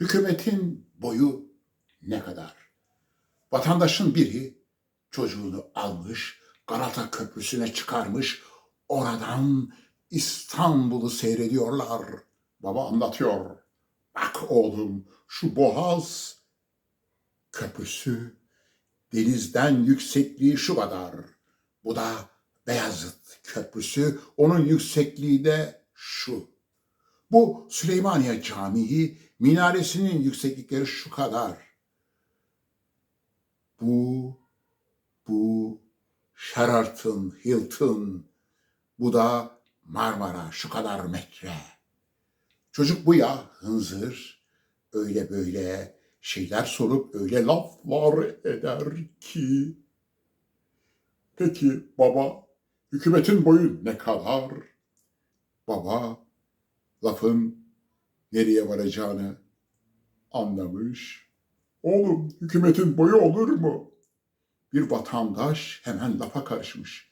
Hükümetin boyu ne kadar? Vatandaşın biri çocuğunu almış, Galata Köprüsü'ne çıkarmış, oradan İstanbul'u seyrediyorlar. Baba anlatıyor. Bak oğlum şu boğaz köprüsü denizden yüksekliği şu kadar. Bu da Beyazıt Köprüsü, onun yüksekliği de şu. Bu Süleymaniye Camii minaresinin yükseklikleri şu kadar. Bu, bu Sheraton, Hilton, bu da Marmara şu kadar metre. Çocuk bu ya hınzır, öyle böyle şeyler sorup öyle laflar eder ki. Peki baba, hükümetin boyu ne kadar? Baba, lafın nereye varacağını anlamış. Oğlum, hükümetin boyu olur mu? Bir vatandaş hemen lafa karışmış.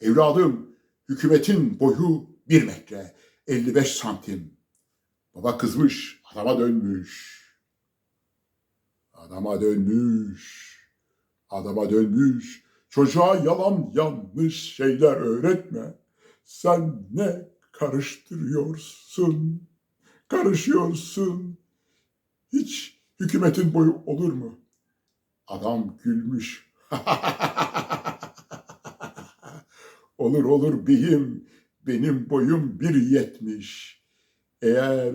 Evladım, hükümetin boyu bir metre, 55 santim. Baba kızmış, adama dönmüş. Adama dönmüş. Adama dönmüş. Çocuğa yalan yanlış şeyler öğretme. Sen ne karıştırıyorsun? Karışıyorsun. Hiç hükümetin boyu olur mu? Adam gülmüş. olur olur beyim. Benim boyum bir yetmiş. Eğer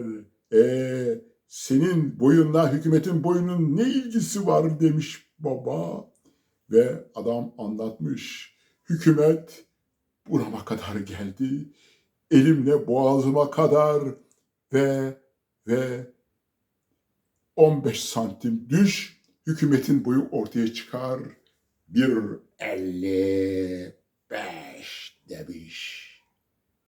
e, senin boyunla hükümetin boyunun ne ilgisi var demiş baba. Ve adam anlatmış. Hükümet burama kadar geldi elimle boğazıma kadar ve ve 15 santim düş hükümetin boyu ortaya çıkar. Bir elli beş demiş.